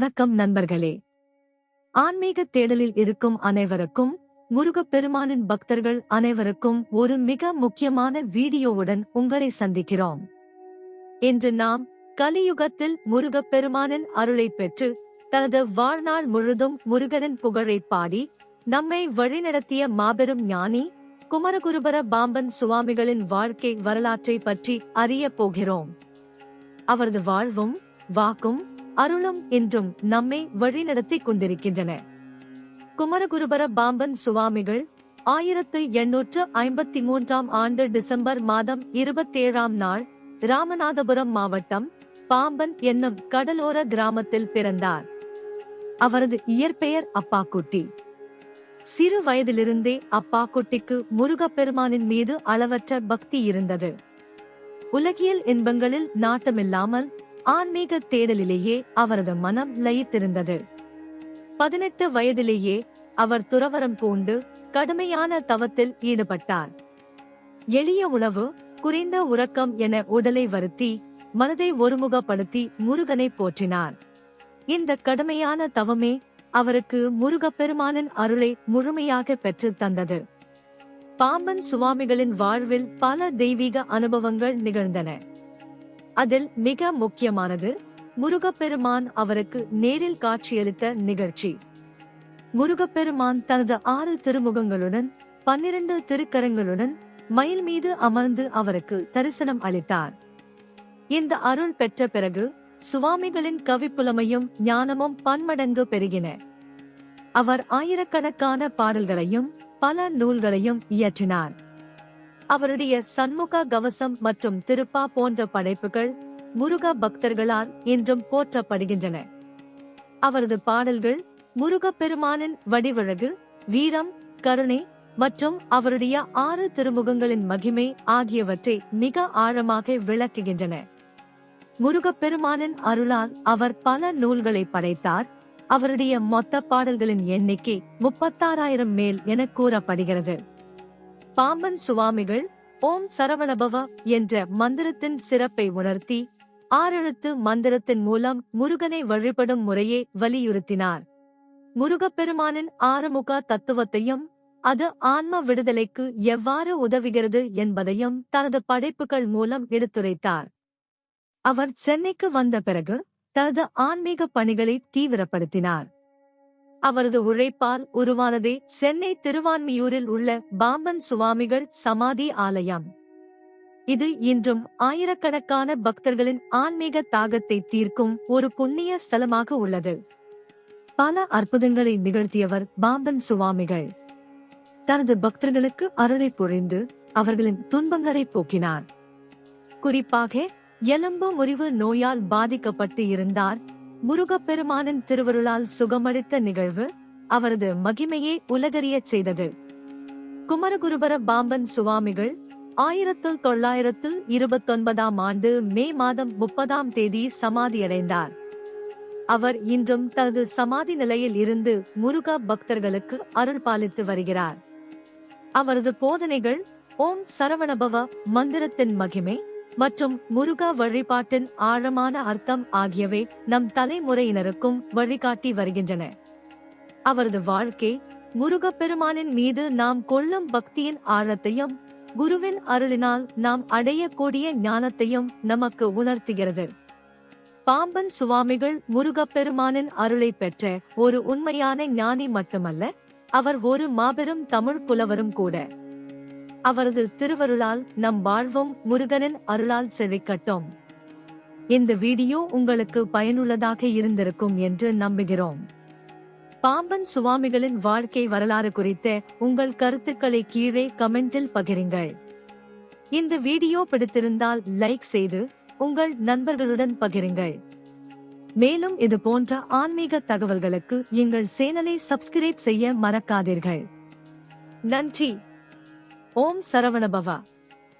வணக்கம் நண்பர்களே. ஆன்மீக தேடலில் இருக்கும் அனைவருக்கும் முருகப்பெருமானின் பக்தர்கள் அனைவருக்கும் ஒரு மிக முக்கியமான வீடியோவுடன் உங்களை சந்திக்கிறோம். இன்று நாம் கலியுகத்தில் முருகப்பெருமானின் அருளை பெற்று தனது வாழ்நாள் முழுதும் முருகனின் புகழை பாடி நம்மை வழிநடத்திய மாபெரும் ஞானி குமரகுருபர பாம்பன் சுவாமிகளின் வாழ்க்கை வரலாற்றை பற்றி அறியப் போகிறோம். அவரது வாழ்வும் வாக்கும் அருளும் என்றும் நம்மை வழிநடத்திக் கொண்டிருக்கின்றன. குமரகுருபர பாம்பன் சுவாமிகள் ஆயிரத்து எண்ணூற்று ஐம்பத்தி மூன்றாம் ஆண்டு டிசம்பர் மாதம் இருபத்தேழாம் நாள் ராமநாதபுரம் மாவட்டம் பாம்பன் என்னும் கடலோர கிராமத்தில் பிறந்தார். அவரது இயற்பெயர் அப்பாக்குட்டி. சிறு வயதிலிருந்தே அப்பாக்குட்டிக்கு முருகப்பெருமானின் மீது அளவற்ற பக்தி இருந்தது. உலகியல் இன்பங்களில் நாட்டமில்லாமல் ஆன்மீக தேடலிலேயே அவரது மனம் லயித்திருந்தது. பதினெட்டு வயதிலேயே அவர் துறவரம் பூண்டு கடுமையான தவத்தில் ஈடுபட்டார். எளிய உணவு குறைந்த உறக்கம் என உடலை வருத்தி மனதை ஒருமுகப்படுத்தி முருகனை போற்றினார். இந்த கடுமையான தவமே அவருக்கு முருகப்பெருமானின் அருளை முழுமையாக பெற்றுத் தந்தது. பாம்பன் சுவாமிகளின் வாழ்வில் பல தெய்வீக அனுபவங்கள் நிகழ்ந்தன. அதில் மிக முக்கியமானது முருகப்பெருமான் அவருக்கு நேரில் காட்சியளித்த நிகழ்ச்சி. முருகப்பெருமான் தனது ஆறு திருமுகங்களுடன் பன்னிரண்டு திருக்கரங்களுடன் மயில் மீது அமர்ந்து அவருக்கு தரிசனம் அளித்தார். இந்த அருள் பெற்ற பிறகு சுவாமிகளின் கவிப்புலமையும் ஞானமும் பன்மடங்கு பெருகின. அவர் ஆயிரக்கணக்கான பாடல்களையும் பல நூல்களையும் இயற்றினார். அவருடைய சண்முக கவசம் மற்றும் திருப்பா போன்ற படைப்புகள் முருக பக்தர்களால் இன்றும் போற்றப்படுகின்றன. அவரது பாடல்கள் முருகப்பெருமானின் வடிவழகு வீரம் கருணை மற்றும் அவருடைய ஆறு திருமுகங்களின் மகிமை ஆகியவற்றை மிக ஆழமாக விளக்குகின்றன. முருகப்பெருமானின் அருளால் அவர் பல நூல்களை படைத்தார். அவருடைய மொத்த பாடல்களின் எண்ணிக்கை முப்பத்தாறாயிரம் மேல் என கூறப்படுகிறது. பாம்பன் சுவாமிகள் ஓம் சரவணபவ என்ற மந்திரத்தின் சிறப்பை உணர்த்தி ஆறெழுத்து மந்திரத்தின் மூலம் முருகனை வழிபடும் முறையை வலியுறுத்தினார். முருகப்பெருமானின் ஆறுமுக தத்துவத்தையும் அது ஆன்ம விடுதலைக்கு எவ்வாறு உதவுகிறது என்பதையும் தனது படைப்புகள் மூலம் எடுத்துரைத்தார். அவர் சென்னைக்கு வந்த பிறகு தனது ஆன்மீக பணிகளை தீவிரப்படுத்தினார். அவரது உழைப்பால் உருவானதே சென்னை திருவான்மியூரில் உள்ள பாம்பன் சுவாமிகள் சமாதி ஆலயம். இது இன்றும் ஆயிரக்கணக்கான பக்தர்களின் ஆன்மீக தாகத்தை தீர்க்கும் ஒரு புண்ணிய ஸ்தலமாக உள்ளது. பல அற்புதங்களை நிகழ்த்தியவர் பாம்பன் சுவாமிகள். தனது பக்தர்களுக்கு அருளை பொழிந்து அவர்களின் துன்பங்களை போக்கினார். குறிப்பாக எலும்பு முறிவு நோயால் பாதிக்கப்பட்டு இருந்தார் முருகப்பெருமானின் திருவருளால் சுகமளித்த நிகழ்வு அவரது மகிமையை உலகறியச் செய்தது. குமரகுருபர பாம்பன் சுவாமிகள் ஆயிரத்து தொள்ளாயிரத்து இருபத்தொன்பதாம் ஆண்டு மே மாதம் முப்பதாம் தேதி சமாதியடைந்தார். அவர் இன்றும் தனது சமாதி நிலையில் இருந்து முருகா பக்தர்களுக்கு அருள் பாலித்து வருகிறார். அவரது போதனைகள் ஓம் சரவணபவ மந்திரத்தின் மகிமை மற்றும் முருகா வழிபாட்டின் ஆழமான அர்த்தம் ஆகியவை நம் தலைமுறையினருக்கும் வழிகாட்டி வருகின்றன. அவரது வாழ்க்கை முருகப்பெருமானின் மீது நாம் கொள்ளும் பக்தியின் ஆழத்தையும் குருவின் அருளினால் நாம் அடையக்கூடிய ஞானத்தையும் நமக்கு உணர்த்துகிறது. பாம்பன் சுவாமிகள் முருகப்பெருமானின் அருளை பெற்ற ஒரு உண்மையான ஞானி மட்டுமல்ல அவர் ஒரு மாபெரும் தமிழ் புலவரும் கூட. அவரது திருவருளால் நம் வாழ்வும் முருகனின் அருளால் செழிக்கட்டும். இந்த வீடியோ உங்களுக்கு பயனுள்ளதாக இருந்திருக்கும் என்று நம்புகிறோம். பாம்பன் சுவாமிகளின் வாழ்க்கை வரலாறு குறித்த உங்கள் கருத்துக்களை கீழே கமெண்டில் பகிருங்கள். இந்த வீடியோ பிடித்திருந்தால் லைக் செய்து உங்கள் நண்பர்களுடன் பகிருங்கள். மேலும் இது போன்ற ஆன்மீக தகவல்களுக்கு எங்கள் சேனலை சப்ஸ்கிரைப் செய்ய மறக்காதீர்கள். நன்றி! ஓம் சரவணபவா